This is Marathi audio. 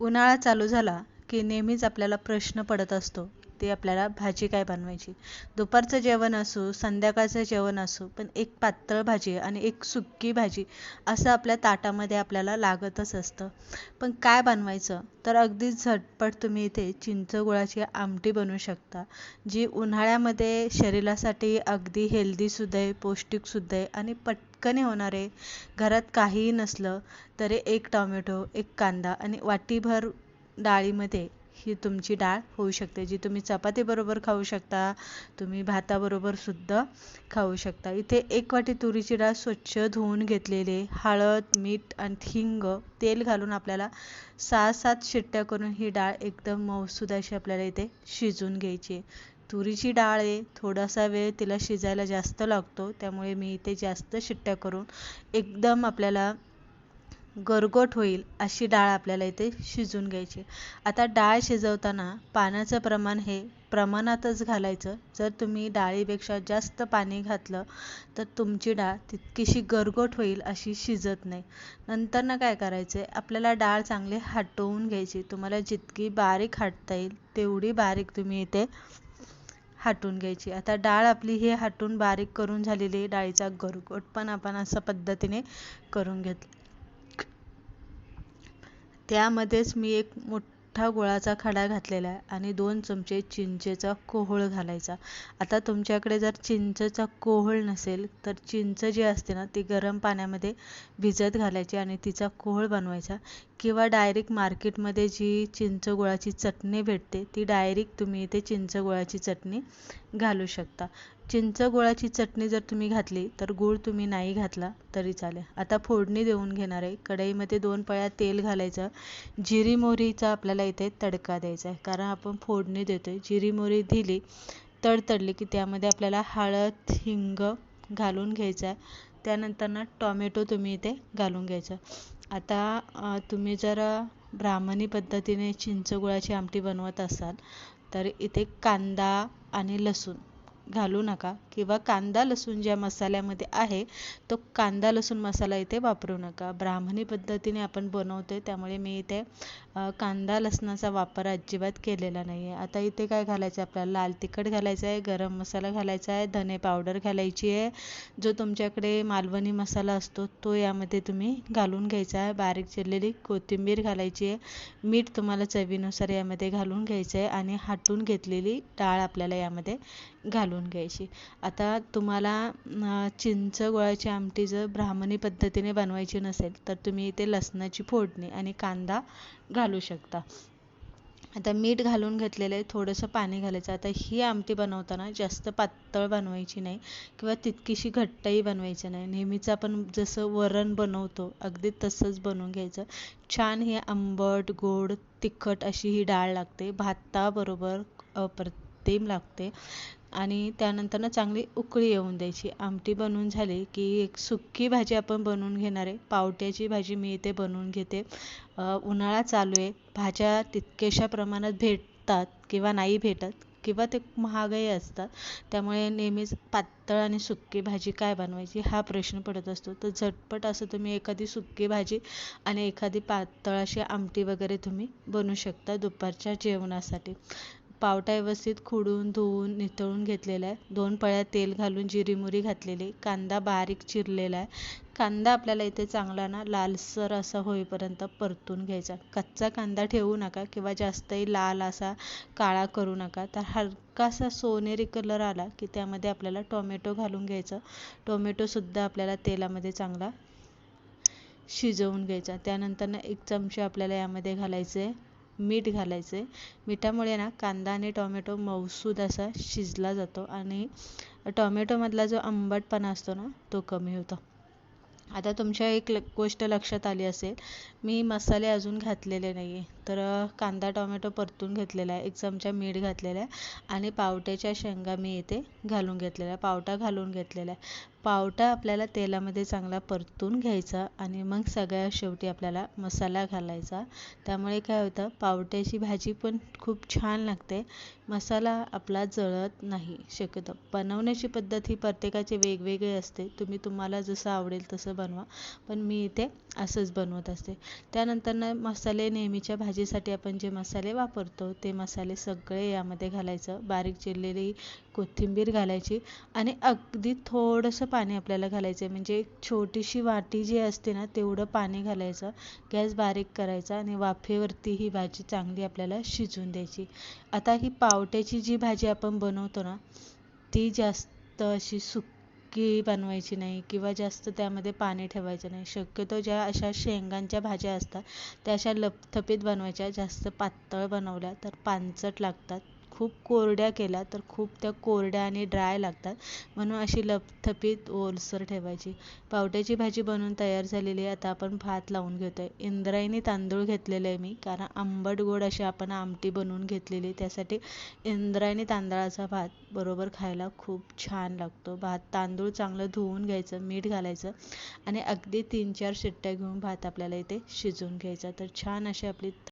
उन्हाळा चालू झाला की नेहमीच आपल्याला प्रश्न पडत असतो. ते आपल्याला भाजी काय बनवायची? दुपारचं जेवण असो संध्याकाळचं जेवण असो पण एक पातळ भाजी आणि एक सुक्की भाजी असं आपल्या ताटामध्ये आपल्याला लागतच असतं. पण काय बनवायचं? तर अगदी झटपट तुम्ही इथे चिंच गुळाची आमटी बनवू शकता जी उन्हाळ्यामध्ये शरीरासाठी अगदी हेल्दीसुद्धा आहे पौष्टिकसुद्धा आहे आणि पटकन होणारे. घरात काहीही नसलं तरी एक टॉमॅटो एक कांदा आणि वाटीभर डाळीमध्ये ही तुमची डाळ होऊ शकते जी तुम्ही चपातीबरोबर खाऊ शकता तुम्ही भाताबरोबर सुद्धा खाऊ शकता. इथे एक वाटी तुरीची डाळ स्वच्छ धुवून घेतलेली हळद मीठ आणि हिंग तेल घालून आपल्याला सहा सात शिट्ट्या करून ही डाळ एकदम मऊसूद अशी आपल्याला इथे शिजून घ्यायची. तुरीची डाळ आहे थोडासा वेळ तिला शिजायला जास्त लागतो त्यामुळे मी इथे जास्त शिट्ट्या करून एकदम आपल्याला गरगोट होईल अशी डाळ आपल्याला इथे शिजून घ्यायची. आता डाळ शिजवताना पाण्याचं प्रमाण हे प्रमाणातच घालायचं. जर तुम्ही डाळीपेक्षा जास्त पाणी घातलं तर तुमची डाळ तितकीशी गरगोट होईल अशी शिजत नाही. नंतर ना काय करायचं? आहे आपल्याला डाळ चांगली हटवून घ्यायची. तुम्हाला जितकी बारीक हटता येईल तेवढी बारीक तुम्ही इथे हटून घ्यायची. आता डाळ आपली ही हटून बारीक करून झालेली डाळीचा गरगोट पण आपण अशा पद्धतीने करून घेतलं. त्यामध्येच मी एक मोठा गुळाचा खडा घातलेला आहे आणि दोन चमचे चिंचेचा कोहळ घालायचा. आता तुमच्याकडे जर चिंचेचा कोहळ नसेल तर चिंच जी असते ना ती गरम पाण्यामध्ये भिजत घालायची आणि तिचा कोहळ बनवायचा. किंवा डायरेक्ट मार्केटमध्ये जी चिंच गुळाची चटणी भेटते ती डायरेक्ट तुम्ही इथे चिंच गुळाची चटणी घालू शकता. चिंच गुळाची चटणी जर तुम्ही घातली तर गूळ तुम्ही नाही घातला तरी चालेल. आता फोडणी देऊन घेणार आहे. कढईमध्ये दोन पळ्या तेल घालायचं. जिरी मोहरीचा आपल्याला इथे तडका द्यायचा आहे. कारण आपण फोडणी देतो आहे जिरी मोहरी दिली तडतडली की त्यामध्ये आपल्याला हळद हिंग घालून घ्यायचं आहे. त्यानंतर ना टॉमॅटो तुम्ही इथे घालून घ्यायचं. आता तुम्ही जर ब्राह्मणी पद्धतीने चिंच गुळाची आमटी बनवत असाल तर इथे कांदा आणि लसूण. घालू नका. किंवा कांदा लसूण ज्या मसाल्यामध्ये आहे तो कांदा लसूण मसाला इथे वापरू नका. ब्राह्मणी पद्धतीने आपण बनवतो आहे त्यामुळे मी इथे कांदा लसणाचा वापर अजिबात केलेला नाही आहे आता इथे काय घालायचं आहे आपल्याला? लाल तिखट घालायचं आहे गरम मसाला घालायचा आहे धने पावडर घालायची आहे. जो तुमच्याकडे मालवणी मसाला असतो तो यामध्ये तुम्ही घालून घ्यायचा आहे. बारीक चिरलेली कोथिंबीर घालायची आहे. मीठ तुम्हाला चवीनुसार यामध्ये घालून घ्यायचं आहे. आणि हाटून घेतलेली डाळ आपल्याला यामध्ये घालून घ्यायची. आता तुम्हाला चिंच गोळाची आमटी जर ब्राह्मणी पद्धतीने बनवायची नसेल तर तुम्ही इथे लसणाची फोडणी आणि कांदा घालू शकता. आता मीठ घालून घेतलेलं आहे थोडंसं पाणी घालायचं. आता ही आमटी बनवताना जास्त पातळ बनवायची नाही किंवा तितकीशी घट्टही बनवायची नाही. नेहमीच आपण जसं वरण बनवतो अगदी तसंच बनवून घ्यायचं. छान ही आंबट गोड तिखट अशी ही डाळ लागते. भाताबरोबर अप्रतिम लागते. आणि त्यानंतरनं चांगली उकळी येऊन द्यायची. आमटी बनवून झाली की एक सुक्की भाजी आपण बनवून घेणार आहे. पावट्याची भाजी मी इथे बनवून घेते. उन्हाळा चालू आहे. भाज्या तितक्याशा प्रमाणात भेटतात किंवा नाही भेटत किंवा ते महागही असतात. त्यामुळे नेहमीच पातळ आणि सुक्की भाजी काय बनवायची हा प्रश्न पडत असतो. तर झटपट असं तुम्ही एखादी सुक्की भाजी आणि एखादी पातळ अशी आमटी वगैरे तुम्ही बनवू शकता दुपारच्या जेवणासाठी. पावटा व्यवस्थित खुडून धुवून नितळून घेतलेला आहे. दोन पळ्या तेल घालून जिरी मोहरी घातलेली. कांदा बारीक चिरलेला आहे. कांदा आपल्याला इथे चांगला ना लालसर असा होईपर्यंत परतून घ्यायचा. कच्चा कांदा ठेवू नका किंवा जास्तही लाल असा काळा करू नका. तर हलकासा सोनेरी कलर आला की त्यामध्ये आपल्याला टोमॅटो घालून घ्यायचं. टोमॅटोसुद्धा आपल्याला तेलामध्ये चांगला शिजवून घ्यायचा. त्यानंतर एक चमचा आपल्याला यामध्ये घालायचं आहे मीठ घालायचं आहे मिठामुळे ना कांदा आणि टोमॅटो मऊसूद असा शिजला जातो आणि टोमॅटोमधला जो आंबटपणा असतो ना तो कमी होतो. आता तुमच्या एक ल गोष्ट लक्षात आली असेल मी मसाले अजून घातलेले नाही आहे तर कांदा टोमॅटो परतून घेतलेला आहे. एक चमचा मीठ घातलेला आहे आणि पावट्याच्या शेंगा मी इथे घालून घेतलेल्या पावटा घालून घेतलेला आहे. पावटा आपल्याला तेलामध्ये चांगला परतून घ्यायचा आणि मग सगळ्या शेवटी आपल्याला मसाला घालायचा. त्यामुळे काय होतं पावट्याची भाजी पण खूप छान लागते. मसाला आपला जळत नाही शक्यतो. बनवण्याची पद्धत ही प्रत्येकाची वेगवेगळी असते. तुम्ही तुम्हाला जसं आवडेल तसं बनवा. पण मी इथे असंच बनवत असते. त्यानंतर ना मसाले नेहमीच्या भाजीसाठी आपण जे मसाले वापरतो ते मसाले सगळे यामध्ये घालायचं. बारीक चिरलेली कोथिंबीर घालायची आणि अगदी थोडंसं पाणी आपल्याला घालायचं. आहे म्हणजे छोटीशी वाटी जी असते ना तेवढं पाणी घालायचं. गॅस बारीक करायचा आणि वाफेवरती ही भाजी चांगली आपल्याला शिजवून द्यायची. आता ही पावट्याची जी भाजी आपण बनवतो ना ती जास्त अशी सुक बनवायची नाही किंवा जास्त त्यामध्ये पाणी ठेवायचं नाही. शक्यतो ज्या अशा शेंगांच्या भाज्या असतात त्या अशा लपथपीत बनवायच्या. जास्त पातळ बनवल्या तर पानचट लागतात. खूप कोरड्या केल्या तर खूप त्या कोरड्या आणि ड्राय लागतात. म्हणून अशी लपथपीत ओलसर ठेवायची. पावट्याची भाजी बनवून तयार झालेली आहे. आता आपण भात लावून घेतो आहे इंद्रायणी तांदूळ घेतलेले आहे मी कारण आंबट गोड अशी आपण आमटी बनवून घेतलेली त्यासाठी इंद्रायणी तांदळाचा भात बरोबर खायला खूप छान लागतो. भात तांदूळ चांगलं धुवून घ्यायचं मीठ घालायचं आणि अगदी तीन चार शिट्ट्या घेऊन भात आपल्याला इथे शिजवून घ्यायचा. तर छान अशी आपली